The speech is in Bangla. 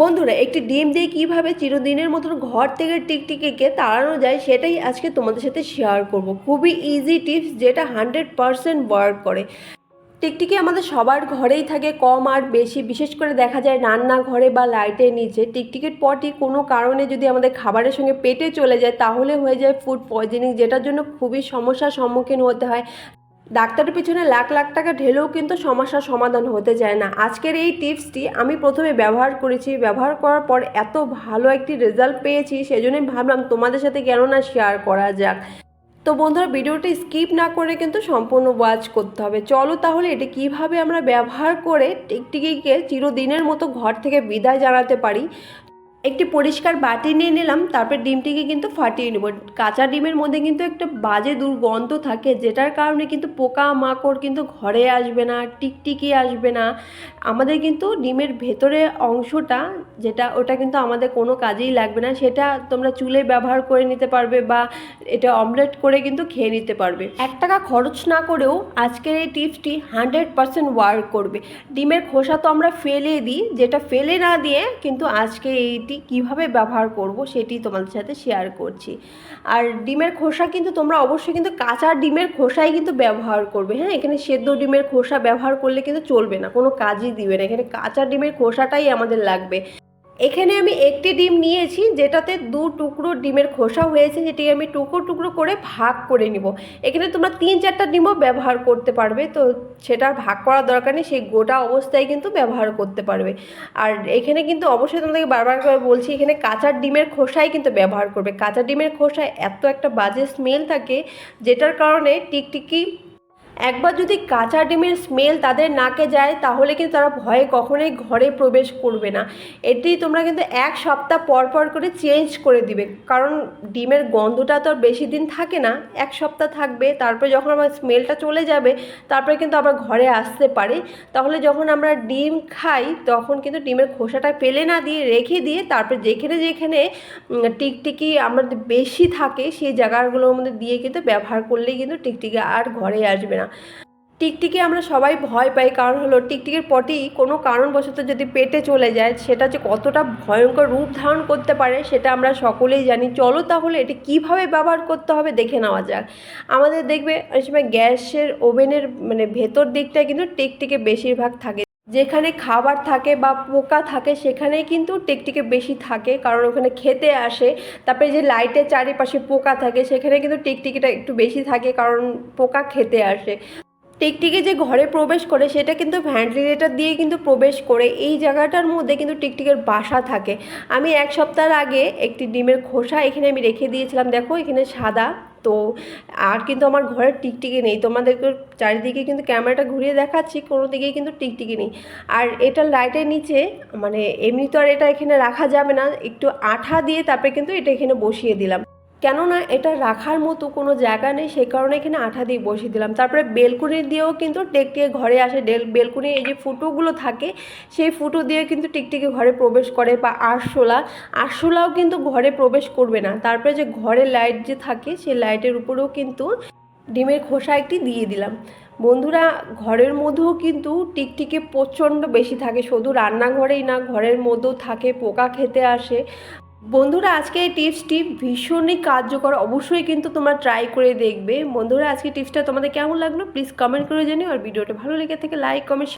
বন্ধুরা, একটি ডিম দিয়ে কীভাবে চিরদিনের মতন ঘর থেকে টিকটিকিকে তাড়ানো যায় সেটাই আজকে তোমাদের সাথে শেয়ার করব। খুবই ইজি টিপস যেটা হান্ড্রেড পারসেন্ট ওয়ার্ক করে। টিকটিকি আমাদের সবার ঘরেই থাকে, কম আর বেশি। বিশেষ করে দেখা যায় রান্নাঘরে বা লাইটের নিচে। টিকটিকির পটি কোনো কারণে যদি আমাদের খাবারের সঙ্গে পেটে চলে যায়, তাহলে হয়ে যায় ফুড পয়জনিং যেটার জন্য খুবই সমস্যার সম্মুখীন হতে হয়। ডাক্তারের পিছনে লাখ লাখ টাকা ঢেলেও কিন্তু সমস্যার সমাধান হতে যায় না। আজকের এই টিপসটি আমি প্রথমে ব্যবহার করেছি। ব্যবহার করার পর এত ভালো একটি রেজাল্ট পেয়েছি, সেজন্যই ভাবলাম তোমাদের সাথে কেন না শেয়ার করা যাক। তো বন্ধুরা, ভিডিওটি স্কিপ না করে কিন্তু সম্পূর্ণ ওয়াচ করতে হবে। চলো তাহলে এটা কীভাবে আমরা ব্যবহার করে টিকটিকিকে চিরদিনের মতো ঘর থেকে বিদায় জানাতে পারি। একটি পরিষ্কার বাটি নিয়ে নিলাম, তারপর ডিমটিকে কিন্তু ফাটিয়ে নেব। কাঁচা ডিমের মধ্যে কিন্তু একটা বাজে দুর্গন্ধ থাকে, যেটার কারণে কিন্তু পোকা মাকড় কিন্তু ঘরে আসবে না, টিকটিকি আসবে না। আমাদের কিন্তু ডিমের ভেতরে অংশটা, যেটা ওটা কিন্তু আমাদের কোনো কাজেই লাগবে না, সেটা তোমরা চুলে ব্যবহার করে নিতে পারবে বা এটা অমলেট করে কিন্তু খেয়ে নিতে পারবে। এক টাকা খরচ না করেও আজকের এই টিপসটি হান্ড্রেড পারসেন্ট ওয়ার্ক করবে। ডিমের খোসা তো আমরা ফেলে দিই, যেটা ফেলে না দিয়ে কিন্তু আজকে এইটি কীভাবে ব্যবহার করব সেটি তোমাদের সাথে শেয়ার করছি। আর ডিমের খোসা কিন্তু তোমরা অবশ্যই কিন্তু কাঁচা ডিমের খোসাই কিন্তু ব্যবহার করবে। হ্যাঁ এখানে সেদ্ধ ডিমের খোসা ব্যবহার করলে কিন্তু চলবে না, কোনো কাজই দিবে না। এখানে কাঁচা ডিমের খোসাটাই আমাদের লাগবে। এখানে আমি একটি ডিম নিয়েছি, যেটাতে দু টুকরো ডিমের খোসা হয়েছে যেটি আমি টুকরো টুকরো করে ভাগ করে নিব। এখানে তোমরা তিন চারটা ডিমও ব্যবহার করতে পারবে, তো সেটার ভাগ করার দরকার নেই, সেই গোটা অবস্থায় কিন্তু ব্যবহার করতে পারবে। আর এখানে কিন্তু অবশ্যই তোমাদেরকে বারবার করে বলছি, এখানে কাঁচা ডিমের খোসাই কিন্তু ব্যবহার করবে। কাঁচা ডিমের খোসায় এত একটা বাজে স্মেল থাকে, যেটার কারণে টিকটিকি একবার যদি কাঁচা ডিমের স্মেল তাদের নাকে যায়, তাহলে কিন্তু তারা ভয়ে কখনোই ঘরে প্রবেশ করবে না। এটি তোমরা কিন্তু এক সপ্তাহ পর পর করে চেঞ্জ করে দিবে। কারণ ডিমের গন্ধটা তো আর বেশি দিন থাকে না, এক সপ্তাহ থাকবে, তারপরে যখন আমার স্মেলটা চলে যাবে, তারপরে কিন্তু আবার ঘরে আসতে পারে। তাহলে যখন আমরা ডিম খাই, তখন কিন্তু ডিমের খোসাটা ফেলে না দিয়ে, রেখে দিয়ে, তারপরে যেখানে যেখানে টিকটিকি আমাদের বেশি থাকে, সেই জায়গাগুলোর মধ্যে দিয়ে কিন্তু ব্যবহার করলেই কিন্তু টিকটিকি আর ঘরে আসবে না। টিকটিকি আমরা সবাই ভয় পাই, কারণ হলো টিকটিকির পটি কোনো কারণবশত যদি পেটে চলে যায়, সেটা যে কতটা ভয়ঙ্কর রূপ ধারণ করতে পারে সেটা আমরা সকলেই জানি। চলো তাহলে এটি কীভাবে ব্যবহার করতে হবে দেখে নেওয়া যাক। আমাদের দেখবে অনেক সময় গ্যাসের ওভেনের মানে ভেতর দিকটায় কিন্তু টিকটিকি বেশিরভাগ থাকে। যেখানে খাবার থাকে বা পোকা থাকে, সেখানেই কিন্তু টেকটিকে বেশি থাকে, কারণ ওখানে খেতে আসে। তারপরে যে লাইটের চারিপাশে পোকা থাকে, সেখানে কিন্তু টিকটিকিটা একটু বেশি থাকে, কারণ পোকা খেতে আসে। টিকটিকি যে ঘরে প্রবেশ করে, সেটা কিন্তু ভ্যান্টিলেটার দিয়ে কিন্তু প্রবেশ করে। এই জায়গাটার মধ্যে কিন্তু টিকটিকের বাসা থাকে। আমি এক সপ্তাহ আগে একটি ডিমের খোসা এখানে আমি রেখে দিয়েছিলাম। দেখো, এখানে সাদা। তো আর কিন্তু আমার ঘরের টিকটিকি নেই। তোমাদেরকে চারিদিকে কিন্তু ক্যামেরাটা ঘুরিয়ে দেখাচ্ছি, কোনো দিকেই কিন্তু টিকটিকি নেই। আর এটা লাইটের নিচে মানে এমনি তো আর এটা এখানে রাখা যাবে না। একটু আঠা দিয়ে তারপরে কিন্তু এটা এখানে বসিয়ে দিলাম। কেননা এটা রাখার মতো কোনো জায়গা নেই, সেই কারণে এখানে আঠা দিয়ে বসিয়ে দিলাম। তারপরে বেলকুনি দিয়েও কিন্তু টিকটিকি ঘরে আসে বেলকুনি এই যে ফুটোগুলো থাকে, সেই ফুটো দিয়ে কিন্তু টিকটিকি ঘরে প্রবেশ করে বা আরশোলা। আরশোলাও কিন্তু ঘরে প্রবেশ করবে না। তারপরে যে ঘরে লাইট যে থাকে, সেই লাইটের উপরেও কিন্তু ডিমের খোসা একটি দিয়ে দিলাম। বন্ধুরা, ঘরের মধ্যেও কিন্তু টিকটিকি প্রচণ্ড বেশি থাকে। শুধু রান্নাঘরেই না, ঘরের মধ্যেও থাকে, পোকা খেতে আসে। বন্ধুরা, আজকে এই টিপসটি ভীষণই কার্যকর। অবশ্যই কিন্তু তোমরা ট্রাই করে দেখবে। বন্ধুরা, আজকে টিপসটা তোমাদের কেমন লাগল? প্লিজ কমেন্ট করে জানিও। আর ভিডিওটা ভালো লেগে থেকে লাইক কমেন্ট